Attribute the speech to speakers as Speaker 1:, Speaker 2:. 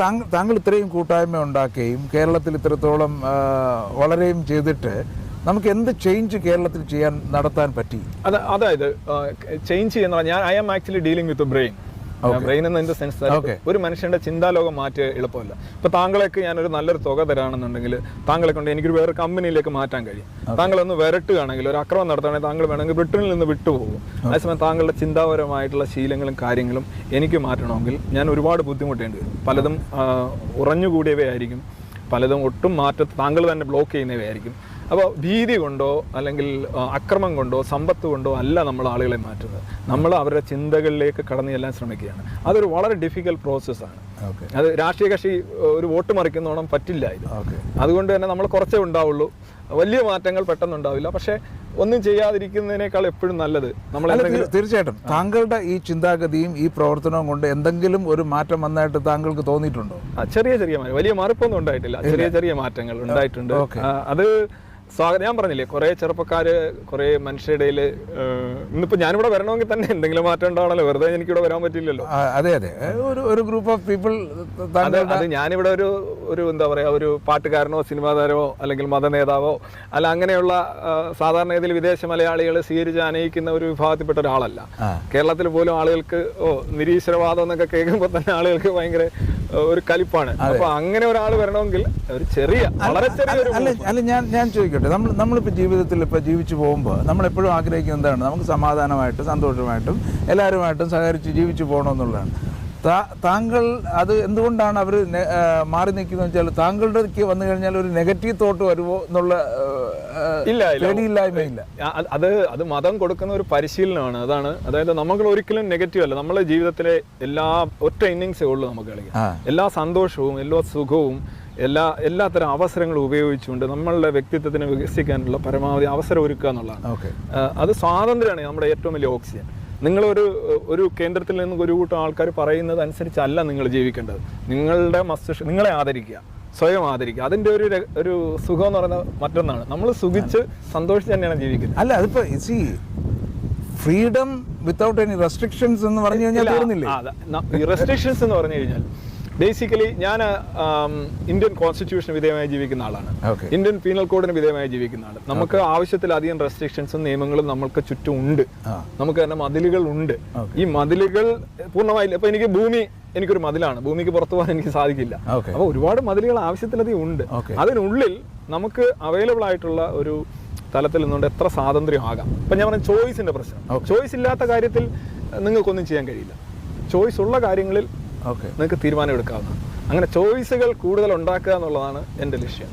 Speaker 1: താങ്കൾ ഇത്രയും കൂട്ടായ്മ ഉണ്ടാക്കുകയും കേരളത്തിൽ ഇത്രത്തോളം വളരെയും ചെയ്തിട്ട് നമുക്ക് എന്ത് ചേഞ്ച് കേരളത്തിൽ ചെയ്യാൻ നടത്താൻ പറ്റി?
Speaker 2: അത് അതായത് ചേഞ്ച് ചെയ്യുന്ന ഞാൻ I am actually dealing with brain brain എന്ന സെൻസ്. ഒരു മനുഷ്യന്റെ ചിന്താലോകം മാറ്റി എളുപ്പമല്ല. ഇപ്പൊ താങ്കളൊക്കെ ഒരു നല്ലൊരു തുക തരാണെന്നുണ്ടെങ്കിൽ താങ്കളെ കൊണ്ട് എനിക്കൊരു വേറെ കമ്പനിയിലേക്ക് മാറ്റാൻ കഴിയും. താങ്കൾ ഒന്ന് വരട്ടുകയാണെങ്കിൽ ഒരു അക്രമം നടത്തുകയാണെങ്കിൽ താങ്കൾ വേണമെങ്കിൽ ബ്രിട്ടനിൽ നിന്ന് വിട്ടുപോകും. അതേസമയം താങ്കളുടെ ചിന്താപരമായിട്ടുള്ള ശീലങ്ങളും കാര്യങ്ങളും എനിക്ക് മാറ്റണമെങ്കിൽ ഞാൻ ഒരുപാട് ബുദ്ധിമുട്ടേണ്ടി വരും. പലതും ഉറഞ്ഞുകൂടിയവയായിരിക്കും. പലതും ഒട്ടും മാറ്റ താങ്കൾ തന്നെ ബ്ലോക്ക് ചെയ്യുന്നവയായിരിക്കും. അപ്പോൾ ഭീതി കൊണ്ടോ അല്ലെങ്കിൽ അക്രമം കൊണ്ടോ സമ്പത്ത് കൊണ്ടോ അല്ല നമ്മൾ ആളുകളെ മാറ്റുന്നത്. നമ്മൾ അവരുടെ ചിന്തകളിലേക്ക് കടന്നു ചെല്ലാൻ ശ്രമിക്കുകയാണ്. അതൊരു വളരെ ഡിഫിക്കൽട്ട് പ്രോസസ്സാണ് അത് രാഷ്ട്രീയ കക്ഷി ഒരു വോട്ട് മറിക്കുന്നോണം പറ്റില്ല ഇത്. അതുകൊണ്ട് തന്നെ നമ്മൾ കുറച്ചേ ഉണ്ടാവുള്ളൂ. വലിയ മാറ്റങ്ങൾ പെട്ടെന്നുണ്ടാവില്ല. പക്ഷേ ഒന്നും ചെയ്യാതിരിക്കുന്നതിനേക്കാൾ എപ്പോഴും നല്ലത് നമ്മൾ
Speaker 1: തീർച്ചയായിട്ടും. താങ്കളുടെ ഈ ചിന്താഗതിയും ഈ പ്രവർത്തനവും കൊണ്ട് എന്തെങ്കിലും ഒരു മാറ്റം വന്നായിട്ട് താങ്കൾക്ക് തോന്നിയിട്ടുണ്ടോ?
Speaker 2: ചെറിയ ചെറിയ വലിയ മാറിപ്പൊന്നും ഉണ്ടായിട്ടില്ല. ചെറിയ ചെറിയ മാറ്റങ്ങൾ ഉണ്ടായിട്ടുണ്ട്. അത് സ്വാഗതം ഞാൻ പറഞ്ഞില്ലേ കുറേ ചെറുപ്പക്കാര് കുറേ മനുഷ്യരുടെ ഇടയിൽ ഇന്നിപ്പോ ഞാനിവിടെ വരണമെങ്കിൽ തന്നെ എന്തെങ്കിലും മാറ്റം ഉണ്ടാവണല്ലോ വെറുതെ എനിക്കിവിടെ വരാൻ പറ്റില്ലല്ലോ
Speaker 1: അതെ അതെ. ഒരു ഒരു ഗ്രൂപ്പ് ഓഫ് പീപ്പിൾ
Speaker 2: അത് ഞാനിവിടെ ഒരു ഒരു എന്താ പറയാ ഒരു പാട്ടുകാരനോ സിനിമാ താരമോ അല്ലെങ്കിൽ മതനേതാവോ അല്ല അങ്ങനെയുള്ള സാധാരണ ഗതിയിൽ വിദേശ മലയാളികൾ സ്വീകരിച്ച് അനയിക്കുന്ന ഒരു വിഭാഗത്തിൽപ്പെട്ട ഒരാളല്ല. കേരളത്തിൽ പോലും ആളുകൾക്ക് ഓ നിരീശ്വരവാദം എന്നൊക്കെ കേൾക്കുമ്പോൾ തന്നെ ആളുകൾക്ക് ഭയങ്കര ഒരു കലിപ്പാണ്. അപ്പൊ അങ്ങനെ ഒരാൾ വരണമെങ്കിൽ ഒരു ചെറിയ വളരെ ചെറിയ
Speaker 1: അല്ല അല്ല ഞാൻ ഞാൻ ചോദിക്കട്ടെ. നമ്മൾ നമ്മളിപ്പോൾ ജീവിതത്തിൽ ഇപ്പോൾ ജീവിച്ചു പോകുമ്പോൾ നമ്മൾ എപ്പോഴും ആഗ്രഹിക്കുന്നത് എന്താണ്? നമുക്ക് സമാധാനമായിട്ടും സന്തോഷമായിട്ടും എല്ലാവരുമായിട്ടും സഹകരിച്ച് ജീവിച്ചു പോകണമെന്നുള്ളതാണ്. താങ്കൾ അത് എന്തുകൊണ്ടാണ് അവർ മാറി നിൽക്കുന്നത് വെച്ചാൽ താങ്കളുടെ വന്നു കഴിഞ്ഞാൽ ഒരു നെഗറ്റീവ് തോട്ട് വരുമോ എന്നുള്ള. പേടിയില്ലായ്മയില്ല.
Speaker 2: ഇല്ല അത് അത് മതം കൊടുക്കുന്ന ഒരു പരിശീലനമാണ്. അതാണ് അതായത് നമ്മൾ ഒരിക്കലും നെഗറ്റീവ് അല്ല. നമ്മളെ ജീവിതത്തിലെ എല്ലാ ഒറ്റ ഇന്നിങ്സേ ഉള്ളൂ നമുക്ക് കളിക്കാൻ. എല്ലാ സന്തോഷവും എല്ലാ സുഖവും എല്ലാ എല്ലാത്തരം അവസരങ്ങളും ഉപയോഗിച്ചുകൊണ്ട് നമ്മളുടെ വ്യക്തിത്വത്തിന് വികസിക്കാനുള്ള പരമാവധി അവസരം ഒരുക്കുക എന്നുള്ളതാണ്. അത് സ്വാതന്ത്ര്യമാണ് നമ്മുടെ ഏറ്റവും വലിയ ഓക്സിജൻ. നിങ്ങളൊരു ഒരു കേന്ദ്രത്തിൽ നിന്ന് ഒരു കൂട്ടം ആൾക്കാർ പറയുന്നത് അനുസരിച്ചല്ല നിങ്ങൾ ജീവിക്കേണ്ടത്. നിങ്ങളുടെ മസ്തിഷ്കം നിങ്ങളെ ആദരിക്കുക. സ്വയം ആദരിക്കുക അതിന്റെ ഒരു ഒരു സുഖം എന്ന് പറയുന്നത് മറ്റൊന്നാണ്. നമ്മൾ സുഖിച്ച് സന്തോഷിച്ച് തന്നെയാണ് ജീവിക്കുന്നത്.
Speaker 1: അല്ല അതിപ്പോ see freedom without any restrictions എന്ന് പറഞ്ഞു കഴിഞ്ഞാൽ തീർന്നില്ലേ?
Speaker 2: റെസ്ട്രിക്ഷൻസ് എന്ന് പറഞ്ഞു കഴിഞ്ഞാൽ ബേസിക്കലി ഞാൻ ഇന്ത്യൻ കോൺസ്റ്റിറ്റ്യൂഷന് വിധേയമായി ജീവിക്കുന്ന ആളാണ്. ഇന്ത്യൻ പീനൽ കോഡിന് വിധേയമായി ജീവിക്കുന്ന ആൾ നമുക്ക് ആവശ്യത്തിലധികം റെസ്ട്രിക്ഷൻസും നിയമങ്ങളും നമ്മൾക്ക് ചുറ്റും ഉണ്ട്. നമുക്ക് തന്നെ മതിലുകൾ ഉണ്ട്. ഈ മതിലുകൾ പൂർണമായില്ല. ഇപ്പൊ എനിക്ക് ഭൂമി എനിക്കൊരു മതിലാണ്. ഭൂമിക്ക് പുറത്തു പോകാൻ എനിക്ക് സാധിക്കില്ല.
Speaker 1: അപ്പോൾ
Speaker 2: അപ്പൊ ഒരുപാട് മതിലുകൾ ആവശ്യത്തിലധികം ഉണ്ട്. അതിനുള്ളിൽ നമുക്ക് അവൈലബിൾ ആയിട്ടുള്ള ഒരു തലത്തിൽ നിന്നുകൊണ്ട് എത്ര സ്വാതന്ത്ര്യം ആകാം? ഇപ്പൊ ഞാൻ പറഞ്ഞ ചോയ്സിന്റെ പ്രശ്നം. ചോയ്സ് ഇല്ലാത്ത കാര്യത്തിൽ നിങ്ങൾക്കൊന്നും ചെയ്യാൻ കഴിയില്ല. ചോയ്സ് ഉള്ള കാര്യങ്ങളിൽ നിങ്ങൾക്ക് തീരുമാനം എടുക്കാവുന്നതാണ് അങ്ങനെ ചോയ്സുകൾ കൂടുതൽ ഉണ്ടാക്കുക എന്നുള്ളതാണ് എന്റെ ലക്ഷ്യം.